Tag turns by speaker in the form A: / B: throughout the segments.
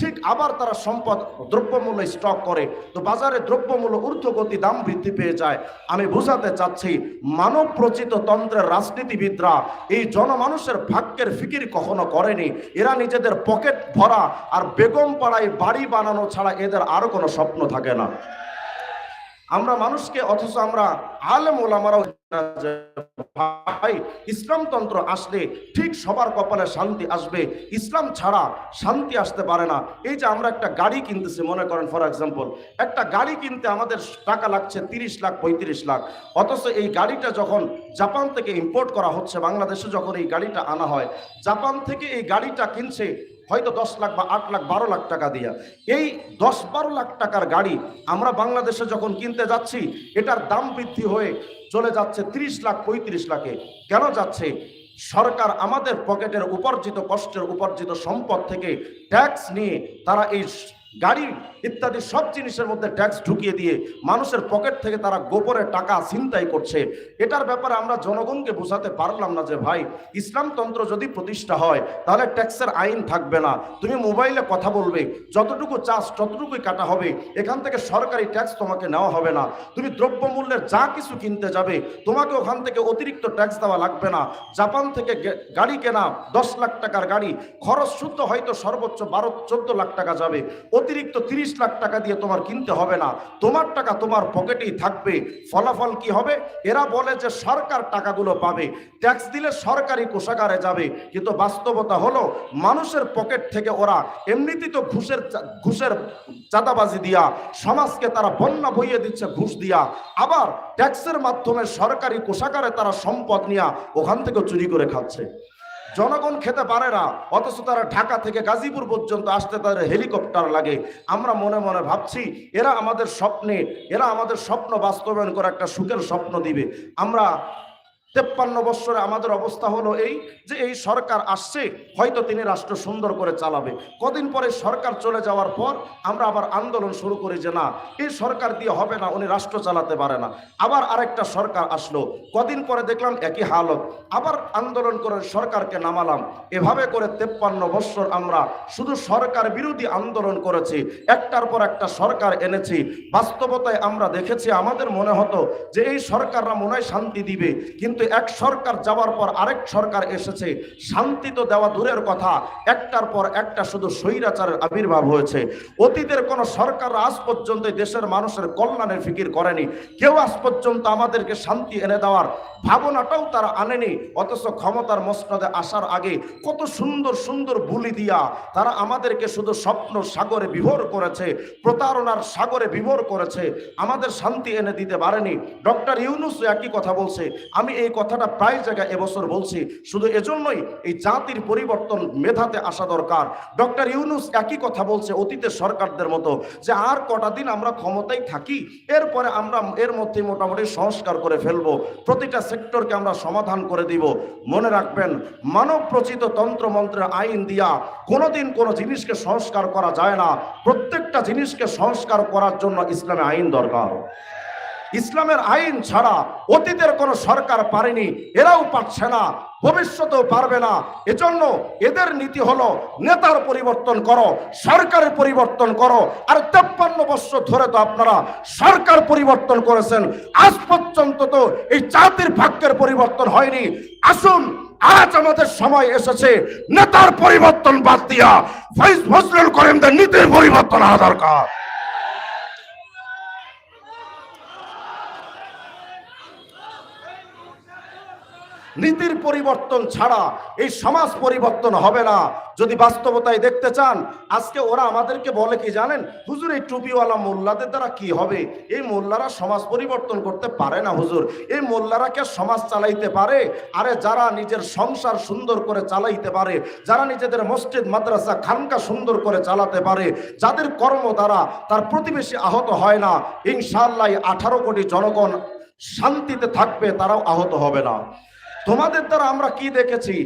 A: ঠিক আবার তারা সম্পদ দ্রব্যমূল্য স্টক করে। তো বাজারে দ্রব্যমূল্য ঊর্ধ্বগতি দাম বৃদ্ধি পেয়ে যায়। আমি বোঝাতে চাচ্ছি মানব প্রচিত তন্ত্রের রাজনীতিবিদরা এই জনমানুষের ভাগ্যের ফিকির কখনো করেনি। এরা নিজেদের পকেট ভরা আর বেগম পাড়ায় বাড়ি বানানো ছাড়া এদের আর কোনো স্বপ্ন থাকে না। আমরা মানুষকে, অথচ আমরা আলেম ওলামারাও ভাই ইসলামতন্ত্র আসলে ঠিক সবার কপালে শান্তি আসবে। ইসলাম ছাড়া শান্তি আসতে পারে না। এই যে আমরা একটা গাড়ি কিনতেছি, মনে করেন ফর এক্সাম্পল একটা গাড়ি কিনতে আমাদের টাকা লাগছে তিরিশ লাখ, পঁয়ত্রিশ লাখ। অথচ এই গাড়িটা যখন জাপান থেকে ইম্পোর্ট করা হচ্ছে, বাংলাদেশে যখন এই গাড়িটা আনা হয়, জাপান থেকে এই গাড়িটা কিনছে হয়তো দশ লাখ বা আট লাখ, বারো লাখ টাকা দিয়া। এই দশ, বারো লাখ টাকার গাড়ি আমরা বাংলাদেশে যখন কিনতে যাচ্ছি, এটার দাম বৃদ্ধি হয়ে চলে যাচ্ছে ত্রিশ লাখ, পঁয়ত্রিশ লাখে। কেন যাচ্ছে? সরকার আমাদের পকেটের উপার্জিত কষ্টের উপার্জিত সম্পদ থেকে ট্যাক্স নিয়ে তারা এই গাড়ি ইত্যাদি সব জিনিসের মধ্যে ট্যাক্স ঢুকিয়ে দিয়ে মানুষের পকেট থেকে তারা গোপনে টাকা ছিনতাই করছে। এটার ব্যাপারে আমরা জনগণকে বোঝাতে পারলাম না যে ভাই ইসলামতন্ত্র যদি প্রতিষ্ঠা হয়, তাহলে ট্যাক্সের আইন থাকবে না। তুমি মোবাইলে কথা বলবে, যতটুকু চাষ ততটুকুই কাটা হবে, এখান থেকে সরকারি ট্যাক্স তোমাকে নেওয়া হবে না। তুমি দ্রব্যমূল্যের যা কিছু কিনতে যাবে, তোমাকে ওখান থেকে অতিরিক্ত ট্যাক্স দেওয়া লাগবে না। জাপান থেকে গাড়ি কেনা দশ লাখ টাকার গাড়ি, খরচ শুদ্ধ হয়তো সর্বোচ্চ বারো, চোদ্দ লাখ টাকা যাবে। অতিরিক্ত তিরিশ লাখ টাকা দিয়ে তোমার কিনতে হবে না। তোমার টাকা তোমার পকেটেই থাকবে। ফলাফল কি হবে? এরা বলে যে সরকার টাকাগুলো পাবে। ট্যাক্স দিলে সরকারি কোষাগারে যাবে। কিন্তু বাস্তবতা হলো, মানুষের পকেট থেকে ওরা এমনিতেই তো ঘুষের ঘুষের চাঁদাবাজি দিয়া, সমাজকে তারা বন্যা বইয়ে দিচ্ছে ঘুষ দিয়া। আবার ট্যাক্সের মাধ্যমে সরকারি কোষাগারে তারা সম্পদ নিয়া ওখান থেকে চুরি করে খাচ্ছে। জনগণ খেতে পারে না, অথচ তারা ঢাকা থেকে গাজীপুর পর্যন্ত আসতে তাদের হেলিকপ্টার লাগে। আমরা মনে মনে ভাবছি, এরা আমাদের স্বপ্নে, এরা আমাদের স্বপ্ন বাস্তবায়ন করে একটা সুখের স্বপ্ন দিবে। আমরা তেপ্পান্ন বৎসরে আমাদের অবস্থা হলো এই যে এই সরকার আসছে, হয়তো তিনি রাষ্ট্র সুন্দর করে চালাবে। কদিন পরে সরকার চলে যাওয়ার পর আমরা আবার আন্দোলন শুরু করি যে না এই সরকার দিয়ে হবে না, উনি রাষ্ট্র চালাতে পারে না। আবার আরেকটা সরকার আসলো, কদিন পরে দেখলাম একই হালত। আবার আন্দোলন করে সরকারকে নামালাম। এভাবে করে তেপ্পান্ন বৎসর আমরা শুধু সরকার বিরোধী আন্দোলন করেছি, একটার পর একটা সরকার এনেছি। বাস্তবতায় আমরা দেখেছি, আমাদের মনে হতো যে এই সরকাররা মনে হয় শান্তি দিবে, কিন্তু এক সরকার যাওয়ার পর আরেক সরকার এসেছে, শান্তি তো দেওয়া দূরের কথা। একটার পর একটা শুধু স্বৈরাচারের আবির্ভাব হয়েছে। অতীতের কোন সরকার আজ পর্যন্ত দেশের মানুষের কল্যাণের ফিকির করেনি। কেউ আজ পর্যন্ত আমাদেরকে শান্তি এনে দেওয়ার ভাবনাটাও তারা আনেনি, অথচ ক্ষমতার মসনদে আসার আগে কত সুন্দর সুন্দর বুলি দিয়া তারা আমাদেরকে শুধু স্বপ্ন সাগরে বিভোর করেছে, প্রতারণার সাগরে বিভোর করেছে। আমাদের শান্তি এনে দিতে পারেনি। ডক্টর ইউনুস একই কথা বলছে, আমি এই কথাটা প্রায় জায়গায় এবছর বলছি। শুধু এজন্যই এই জাতির পরিবর্তন মেধাতে আসা দরকার। ডক্টর ইউনুস একই কথা বলছে অতীতের সরকারদের মতো যে আর কটা দিন আমরা ক্ষমতায় থাকি, এরপরে আমরা এর মধ্যে মোটামুটি সংস্কার করে ফেলব, প্রতিটা সেক্টরকে আমরা সমাধান করে দিব। মনে রাখবেন মানব প্রচিত তন্ত্রমন্ত্রের আইন দিয়া কোনোদিন কোনো জিনিসকে সংস্কার করা যায় না। প্রত্যেকটা জিনিসকে সংস্কার করার জন্য ইসলামে আইন দরকার। ইসলামের আইন ছাড়া অতীতের কোনো সরকার পারেনি, এরাও পারছে না, ভবিষ্যতেও পারবে না। এজন্য এদের নীতি হলো, নেতার পরিবর্তন করো, সরকারের পরিবর্তন করো। আর তেপ্পান্ন বছর ধরে তো আপনারা সরকার পরিবর্তন করেছেন, আজ পর্যন্ত তো এই জাতির ভাগ্যের পরিবর্তন হয়নি। আসুন, আজ আমাদের সময় এসেছে, নেতার পরিবর্তন বাদ দিয়া ফৈজ ফজলুল করিমদের নীতির পরিবর্তন হওয়া দরকার। নীতির পরিবর্তন ছাড়া এই সমাজ পরিবর্তন হবে না। যদি বাস্তবতায় দেখতে চান, আজকে ওরা আমাদেরকে বলে কি জানেন? হুজুর, এই টুপিওয়ালা মোল্লাদের দ্বারা কি হবে? এই মোল্লারা সমাজ পরিবর্তন করতে পারে না হুজুর। এই মোল্লারা কে সমাজ চালাইতে পারে? আরে যারা নিজের সংসার সুন্দর করে চালাইতে পারে, যারা নিজেদের মসজিদ, মাদ্রাসা, খানকা সুন্দর করে চালাতে পারে, যাদের কর্ম দ্বারা তার প্রতিবেশী আহত হয় না, ইনশাআল্লাহ আঠারো কোটি জনগণ শান্তিতে থাকবে, তারাও আহত হবে না। তোমাদের দ্বারা আমরা কি দেখেছি?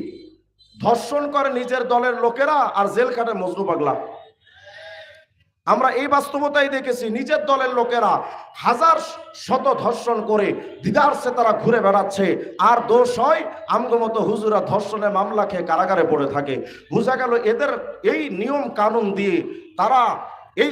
A: ধর্ষণ করে নিজের দলের লোকেরা আর জেল খাটে মজনু পাগলা। আমরা এই বাস্তবতাই দেখেছি, নিজের দলের লোকেরা হাজার শত ধর্ষণ করে দিদারসে তারা ঘুরে বেড়াচ্ছে। আর দোষ হয়, আমগো মতো হুজুরা ধর্ষণের মামলা খেয়ে কারাগারে পড়ে থাকে। বোঝা গেল এদের এই নিয়ম কানুন দিয়ে তারা এই